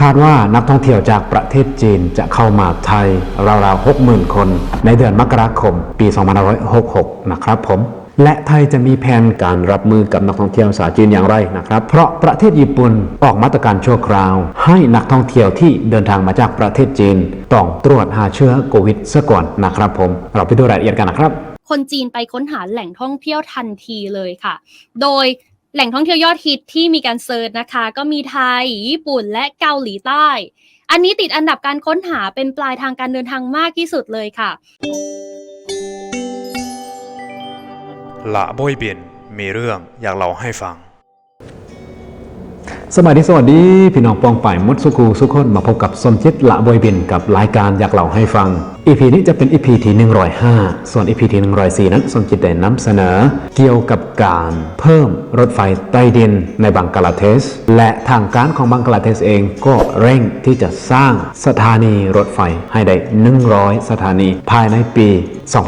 คาดว่านักท่องเที่ยวจากประเทศจีนจะเข้ามาไทยราวๆ 60,000 คน ในเดือนมกราคม ปี 2566 นะครับผม และไทยจะมีแผนการรับมือกับนักท่องเที่ยวสาวจีนอย่างไรนะครับ เพราะประเทศญี่ปุ่นออกมาตรการชั่วคราว ให้นักท่องเที่ยวที่เดินทางมาจากประเทศจีน ต้องตรวจหาเชื้อโควิดซะก่อนนะครับผม เราไปดูรายละเอียดกันนะครับคนจีนไปค้นหาแหล่งท่องเที่ยวทันทีเลยค่ะ โดย แหล่งท่องเที่ยวยอดฮิตที่มีการเซิร์ชนะคะ ก็มีไทย ญี่ปุ่นและเกาหลีใต้ อันนี้ติดอันดับการค้นหาเป็นปลายทางการเดินทางมากที่สุดเลยค่ะละโบยเบียนมีเรื่องอยากเล่าให้ฟังสวัสดีสวัสดี พี่น้องปองป่ายมดสุกูสุขคนมาพบกับสมจิตละบอยบินกับรายการอยากเล่าให้ฟัง EP นี้จะเป็น EP ที่105 ส่วน EP ที่104 นั้นสมจิตได้นำเสนอ เกี่ยวกับการเพิ่มรถไฟใต้ดินในบังกลาเทศ และทางการของบังกลาเทศเองก็เร่งที่จะสร้างสถานีรถไฟให้ได้ 100 สถานีภายในปี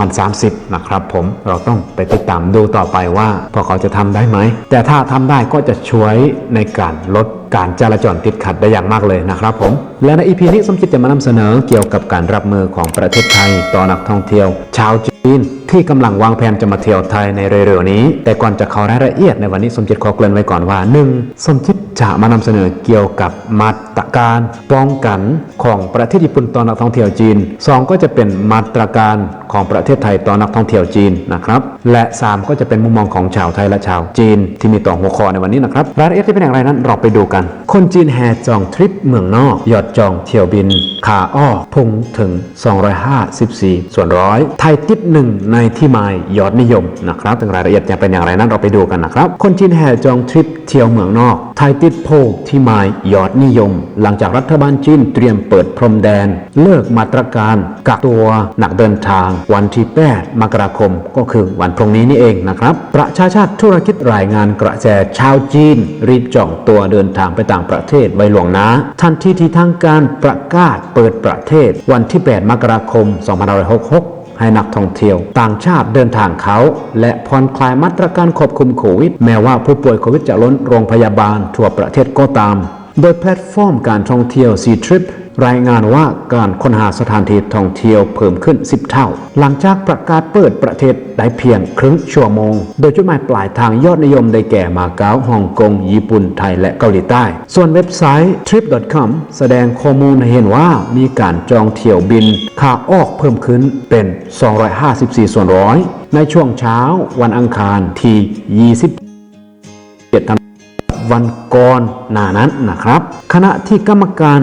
2030 นะครับผมเราต้องไปติดตามดูต่อไปว่าพวกเขาจะทำได้ไหม แต่ถ้าทำได้ก็จะช่วยในการลด การจราจรติดขัดได้อย่างมากเลยนะครับผม และในอีพีนี้สมคิดจะมานำเสนอเกี่ยวกับการรับมือของประเทศไทยต่อนักท่องเที่ยว ชาวจีน ที่กำลังวางแผนจะมาเที่ยวไทยในเร็วๆนี้ แต่ก่อนจะเข้ารายละเอียดในวันนี้สมจิตขอเกริ่นไว้ก่อนว่า 1. สมจิตจะมานำเสนอเกี่ยวกับมาตรการป้องกันของประเทศญี่ปุ่นต่อนักท่องเที่ยวจีน 2 ก็จะเป็นมาตรการของประเทศไทยต่อนักท่องเที่ยวจีนนะครับและ 3 ก็จะเป็นมุมมองของชาวไทยและชาวจีน ที่มีต่อหัวข้อในวันนี้นะครับรายละเอียดที่เป็นอย่างไรนั้นเราไปดูกัน คนจีนแห่จองทริปเมืองนอกยอดจองเที่ยวบินขาอ้อพุ่งถึง 254 ส่วนร้อยไทยติดหนึ่งในที่มายยอดนิยมนะครับถึงรายละเอียดจะเป็นอย่างไรนั้นเราไปดูกันนะครับ คนจีนแห่จองทริปเที่ยวเมืองนอกไทยติดโพลที่มายยอดนิยม หลังจากรัฐบาลจีนเตรียมเปิดพรมแดน เลิกมาตรการกักตัวหนักเดินทาง วันที่ 8 มกราคม ก็คือวันพรุ่งนี้นี่เองนะครับ ประชาชาติธุรกิจรายงานกระแสชาวจีน รีบจองตัวเดินทางไปต่างประเทศไว้หลวงน้าทันทีที่ทางการประกาศเปิดประเทศวันที่ 8 มกราคม 2566 ให้นักท่องเที่ยว ต่างชาติเดินทางเขา และผ่อนคลายมาตรการควบคุมโควิด แม้ว่าผู้ป่วยโควิดจะล้นโรงพยาบาลทั่วประเทศก็ตาม โดยแพลตฟอร์มการท่องเที่ยว C-Trip รายงานว่าการค้นหาสถานที่ท่องเที่ยวเพิ่มขึ้น 10 เท่า หลังจากประกาศเปิดประเทศได้เพียงครึ่งชั่วโมง โดยจุดหมายปลายทางยอดนิยมได้แก่มาเก๊าฮ่องกง ญี่ปุ่น ไทย และเกาหลีใต้ ส่วนเว็บไซต์ trip.com แสดงข้อมูลใหเห็นว่ามีการจองเที่ยวบินขาออกเพิ่มขึ้นเป็น 254 ส่วนร้อยในช่วงเช้าวันอังคารที่20ธันวาคมวันก่อนหน้านั้นนะครับ ขณะที่กรรมการ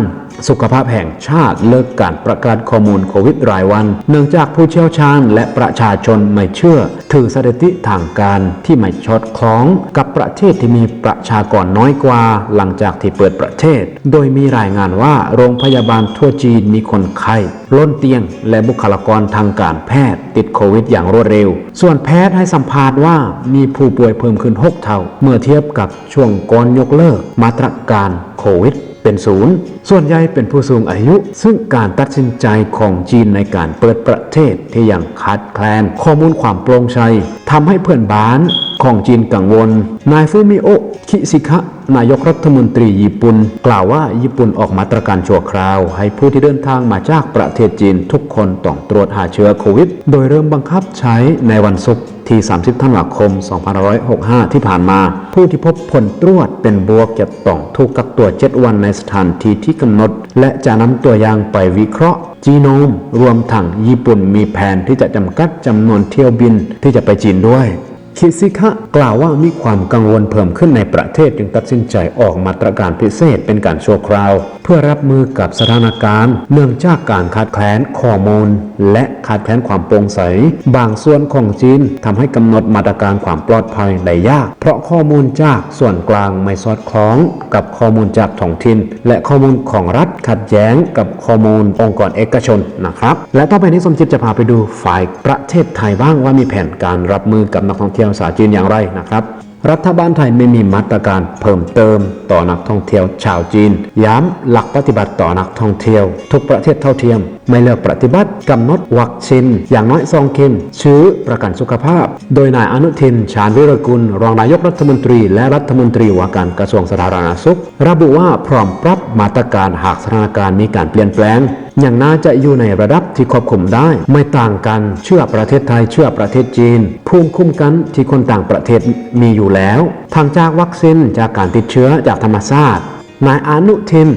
สุขภาพแห่งชาติเลิกการประกาศข้อมูลโควิดรายวัน เนื่องจากผู้เชี่ยวชาญและประชาชนไม่เชื่อ ถือสถิติทางการที่ไม่ชดคล้องกับประเทศที่มีประชากรน้อยกว่า หลังจากที่เปิดประเทศ โดยมีรายงานว่าโรงพยาบาลทั่วจีนมีคนไข้ล้นเตียง และบุคลากรทางการแพทย์ ติดโควิดอย่างรวดเร็ว ส่วนแพทย์ให้สัมภาษณ์ว่ามีผู้ป่วยเพิ่มขึ้น 6 เท่า เมื่อเทียบกับช่วงก่อนยกเลิกมาตรการโควิด เป็นศูนย์ส่วนใหญ่เป็นผู้สูงอายุ ซึ่งการตัดสินใจของจีนในการเปิดประเทศที่ยังขาดแคลนข้อมูลความโปร่งใสทำให้เพื่อนบ้าน ของจีนกังวล นายฟูมิโอะคิซิคะนายกรัฐมนตรีญี่ปุ่น กล่าวว่าญี่ปุ่นออกมาตรการชั่วคราว ให้ผู้ที่เดินทางมาจากประเทศจีนทุกคนต้องตรวจหาเชื้อโควิด โดยเริ่มบังคับใช้ในวันศุกร์ที่ 30 ธันวาคม 2565 ที่ผ่านมา ผู้ที่พบผลตรวจเป็นบวกจะต้องถูกกักตัว 7 วันในสถานที่ที่กำหนด และจะนำตัวอย่างไปวิเคราะห์จีโนม รวมทั้งญี่ปุ่นมีแผนที่จะจำกัดจำนวนเที่ยวบินที่จะไปจีนด้วย คิซิคะกล่าวว่ามีความกังวลเพิ่มขึ้นในประเทศจึงตัดสินใจออกมาตรการพิเศษเป็นการชั่วคราว เพื่อรับมือกับสถานการณ์ เนื่องจากการขาดแคลนข้อมูล และขาดแคลนความโปร่งใส บางส่วนของจีนทำให้กำหนดมาตรการความปลอดภัยได้ยาก เพราะข้อมูลจากส่วนกลางไม่สอดคล้อง กับข้อมูลจากท้องถิ่นและข้อมูลของรัฐขัดแย้งกับข้อมูลองค์กรเอกชนนะครับ และต่อไปนี้สมจิตจะพาไปดูฝ่ายประเทศไทยบ้างว่ามีแผนการรับมือกับนักท่องเที่ยวสาวจีนอย่างไรนะครับ รัฐบาลไทยไม่มีมาตรการเพิ่มเติมต่อนักท่องเที่ยวชาวจีน ย้ำหลักปฏิบัติต่อนักท่องเที่ยว ทุกประเทศเท่าเทียม ไม่เลือกปฏิบัติกำหนดวัคซีนอย่างน้อยซองเข็มชื้อประกันสุขภาพ โดยนายอนุทิน ชาญวิรกุล รองนายกรัฐมนตรี และรัฐมนตรีว่าการกระทรวงสาธารณสุข ระบุว่าพร้อมปรับมาตรการหากสถานการณ์มีการเปลี่ยนแปลง ย่างน่าจะอยู่ในระดับที่ควบคุมได้ ไม่ต่างกันเชื่อประเทศไทยเชื่อประเทศจีน ภูมิคุ้มกันที่คนต่างประเทศมีอยู่แล้วทางจากวัคซีนจากการติดเชื้อจากธรรมชาตินายอนุทิน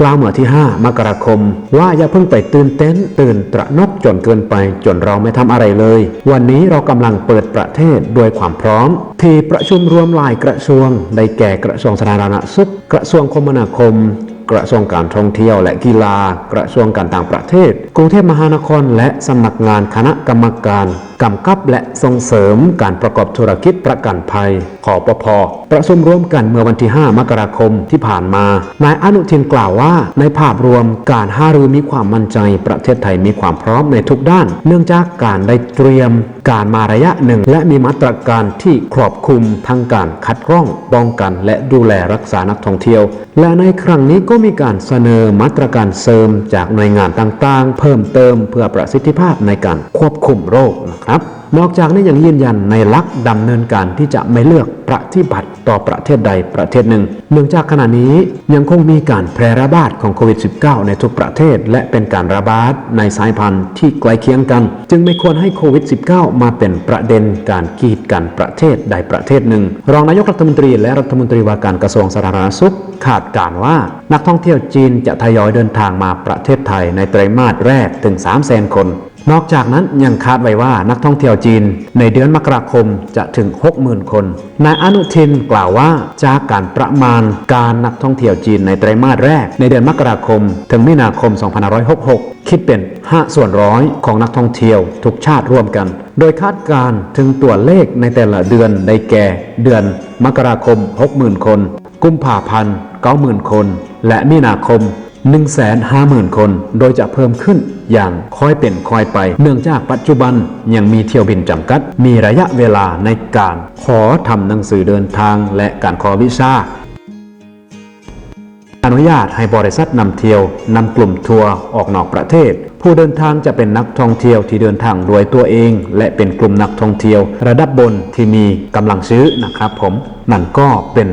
กล่าวเมื่อที่ 5 มกราคม ว่าอย่าเพิ่งไปตื่นเต้น ตื่นตระนกจนเกินไปจนเราไม่ทำอะไรเลย วันนี้เรากำลังเปิดประเทศด้วยความพร้อม ที่ประชุมรวมหลายกระทรวง ได้แก่กระทรวงสาธารณสุข กระทรวงคมนาคม กระทรวงการท่องเที่ยวและกีฬากระทรวงการต่างประเทศ กรุงเทพมหานครและสำนักงานคณะกรรมการกำกับและส่งเสริมการประกอบธุรกิจประกันภัย ขอปพประชุมร่วมกันเมื่อวันที่ 5 มกราคมที่ผ่านมา นายอนุทินกล่าวว่า ในภาพรวมการห้ารือมีความมั่นใจประเทศไทยมีความพร้อมในทุกด้าน เนื่องจากการได้เตรียมการมาระยะหนึ่ง และมีมาตรการที่ครอบคลุมทั้งการคัดกรองป้องกัน และดูแลรักษานักท่องเที่ยว และในครั้งนี้ก็มีการเสนอมาตรการเสริมจากหน่วยงานต่างๆเพิ่มเติมเพื่อประสิทธิภาพในการควบคุมโรคนะครับนอกจากนี้ยังยืนยันในลักดำเนินการที่จะไม่เลือกปฏิบัติต่อประเทศใดประเทศหนึ่ง เนื่องจากขณะนี้ยังคงมีการแพร่ระบาดของโควิด -19 ในทุกประเทศ และเป็นการระบาดในสายพันธุ์ที่ใกล้เคียงกัน จึงไม่ควรให้โควิด -19 มาเป็นประเด็นการกีดกันประเทศใดประเทศหนึ่ง รองนายกรัฐมนตรีและรัฐมนตรีว่าการกระทรวงสาธารณสุขคาดการว่านักท่องเที่ยวจีนจะทยอยเดินทางมาประเทศไทยในไตรมาสแรกถึง300,000 คน นอกจากนั้นยังคาดไว้ว่านักท่องเที่ยวจีน ในเดือนมกราคมจะถึง 60,000 คน นายอนุทินกล่าวว่าจากการประมาณการนักท่องเที่ยวจีนในไตรมาสแรก ในเดือนมกราคม ถึงมีนาคม 2566 คิดเป็น 5 ส่วนร้อยของนักท่องเที่ยวทุกชาติร่วมกัน โดยคาดการ์ถึงตัวเลขในแต่ละเดือนได้แก่ เดือนมกราคม 60,000 คน กุมภาพันธ์ 90,000 คน และมีนาคม 150,000 คน โดยจะเพิ่มขึ้นอย่างค่อยเป็นค่อยไป เนื่องจากปัจจุบันยังมีเที่ยวบินจำกัด มีระยะเวลาในการขอทำหนังสือเดินทางและการขอวีซ่าอนุญาตให้บริษัทนำเที่ยวนำกลุ่มทัวร์ออกนอกประเทศ ผู้เดินทางจะเป็นนักท่องเที่ยวที่เดินทางด้วยตัวเอง และเป็นกลุ่มนักท่องเที่ยว ระดับบนที่มีกำลังซื้อนะครับ ผมนั่นก็เป็น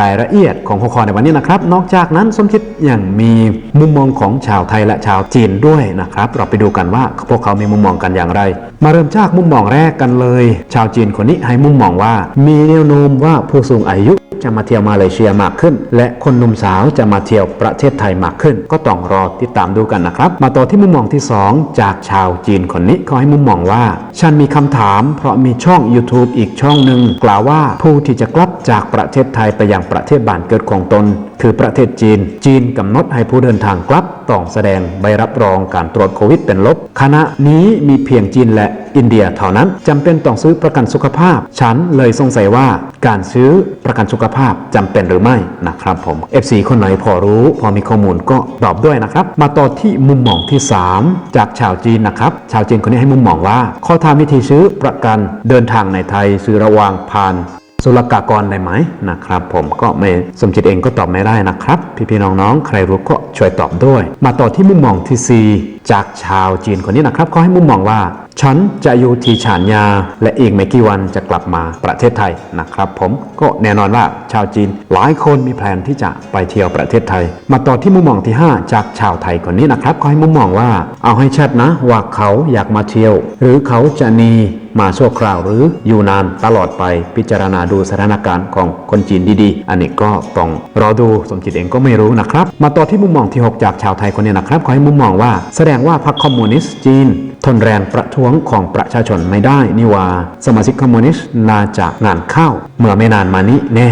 รายละเอียดของหัวข้อในวันนี้นะครับ นอกจากนั้นสมคิดยังมีมุมมองของชาวไทยและชาวจีนด้วยนะครับ เราไปดูกันว่าพวกเขามีมุมมองกันอย่างไร มาเริ่มจากมุมมองแรกกันเลย ชาวจีนคนนี้ให้มุมมองว่า มีแนวโน้มว่าผู้สูงอายุ จะมาเที่ยวมาเลเซียมากขึ้น และคนหนุ่มสาวจะมาเที่ยวประเทศไทยมากขึ้น ก็ต้องรอติดตามดูกันนะครับ มาต่อที่มุมมองที่ 2 จากชาวจีนคนนี้เขาให้มุมมองว่า ฉันมีคำถาม เพราะมีช่อง YouTube อีกช่องหนึ่งกล่าวว่าผู้ที่จะกลับจากประเทศไทยไปยังประเทศบ้านเกิดของตน คือประเทศจีน จีนกำหนดให้ผู้เดินทางกลับต้องแสดงใบรับรองการตรวจโควิดเป็นลบขณะนี้มีเพียงจีนและอินเดียเท่านั้นจำเป็นต้องซื้อประกันสุขภาพ ฉันเลยสงสัยว่าการซื้อประกันสุขภาพจำเป็นหรือไม่นะครับผม FC คนไหนพอรู้ พอมีข้อมูลก็ตอบด้วยนะครับ มาต่อที่มุมมองที่ 3 จากชาวจีนนะครับ ชาวจีนคนนี้ให้มุมมองว่าข้อทางวิธีซื้อประกันเดินทางในไทยซื้อระวางผ่านศุลกากรได้ไหมนะครับ ผมก็ไม่สมจิตเองก็ตอบไม่ได้นะครับ พี่ๆน้องๆ ใครรู้ก็ช่วยตอบด้วย มาต่อที่มุมมองที่ 4 จากชาวจีนคนนี้นะครับเขาให้มุมมองว่า ฉันจะอยู่ที่ฉานยา และอีกไม่กี่วันจะกลับมาประเทศไทยนะครับผมก็แน่นอนว่าชาวจีนหลายคนมีแผนที่จะไปเที่ยวประเทศไทย มาต่อที่มุมมองที่ 5 จากชาวไทยคนนี้นะครับขาให้มุมมองว่าเอาให้ชัดนะว่าเขาอยากมาเที่ยว หรือเขาจะนีมาชั่วคราวหรืออยู่นานตลอดไปพิจารณาดูสถานการณ์ของคนจีนดีๆ อันนี้ก็ต้องรอดูสมจิตเองก็ไม่รู้นะครับ มาต่อที่มุมมองที่ 6 จากชาวไทยคนนี้นะครับขอให้มุมมองว่า แสดงว่าพรรคคอมมิวนิสต์จีน นแรงประท้วงของประชาชนไม่ได้นี่ว่า สมาชิกคอมมิวนิสต์น่าจะงานเข้า เมื่อไม่นานมานี้แน่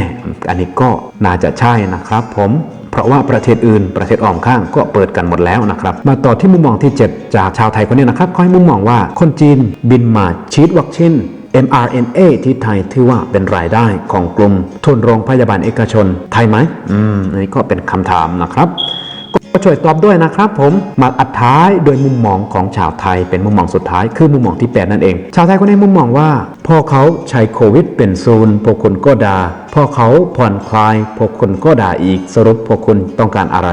อันนี้ก็น่าจะใช่นะครับผมเพราะว่าประเทศอื่นประเทศอ้อมข้างก็เปิดกันหมดแล้วนะครับ มาต่อที่มุมมองที่ 7 จากชาวไทยคนนี้นะครับเขาให้มุมมองว่าคนจีนบินมาฉีดวัคซีน mRNA ที่ไทยถือว่าเป็นรายได้ของกลุ่มทุนโรงพยาบาลเอกชน ไทยไหมอืมอันนี้ก็เป็นคำถามนะครับ ก็ช่วยตอบด้วยนะครับผมมาอัดท้ายโดยมุมมองของชาวไทยเป็นมุมมองสุดท้ายคือมุมมองที่ 8 นั่นเอง ชาวไทยคนนี้มุมมองว่าพอเขาใช้โควิดเป็นศูนย์พวกคุณก็ด่าพอเขาผ่อนคลายพวกคุณก็ด่าอีกสรุปพวกคุณต้องการอะไร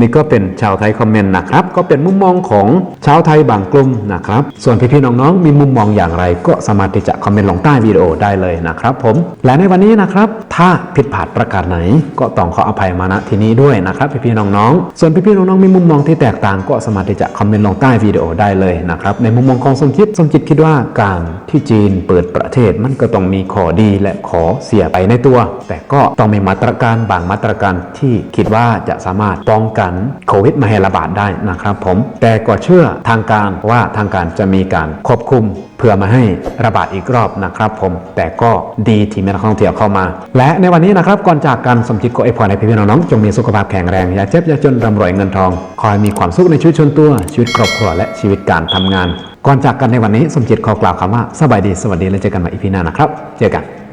นี่ก็เป็นชาวไทยคอมเมนต์นะครับ ก็เป็นมุมมองของชาวไทยบางกลุ่มนะครับ ส่วนพี่ๆน้องๆมีมุมมองอย่างไร ก็สามารถที่จะคอมเมนต์ลงใต้วิดีโอได้เลยนะครับผมและในวันนี้นะครับ ถ้าผิดพลาดประการไหน ก็ต้องขออภัยมาณที่นี้ด้วยนะครับ พี่ๆน้องๆส่วนพี่ๆน้องๆมีมุมมองที่แตกต่างก็สามารถที่จะคอมเมนต์ลงใต้วิดีโอได้เลยนะครับในมุมมองของสมคิดสมคิดคิดว่าการที่จีนเปิดประเทศมันก็ต้องมีข้อดีและขอเสียไปในตัว แต่ก็ต้องมีมาตรการบางมาตรการที่คิดว่าจะสามารถป้องกันโควิดไม่ให้ระบาดได้นะครับผมแต่ก็เชื่อทางการว่าทางการจะมีการควบคุม เพื่อมาให้ระบาดอีกรอบนะครับผม แต่ก็ดีที่มีนักท่องเที่ยวเข้ามา และในวันนี้นะครับก่อนจากกันสมจิตก็อพรให้พี่ๆน้องๆจงมีสุขภาพแข็งแรงอย่าเจ็บอย่าจนร่ำรวยเงินทอง คอยมีความสุขในชีวิตชนตัว ชีวิตครอบครัวและชีวิตการทำงาน ก่อนจากกันในวันนี้สมจิตขอกล่าวคำว่าสบายดีสวัสดีและเจอกันใหม่อีพีหน้านะครับ เจอกัน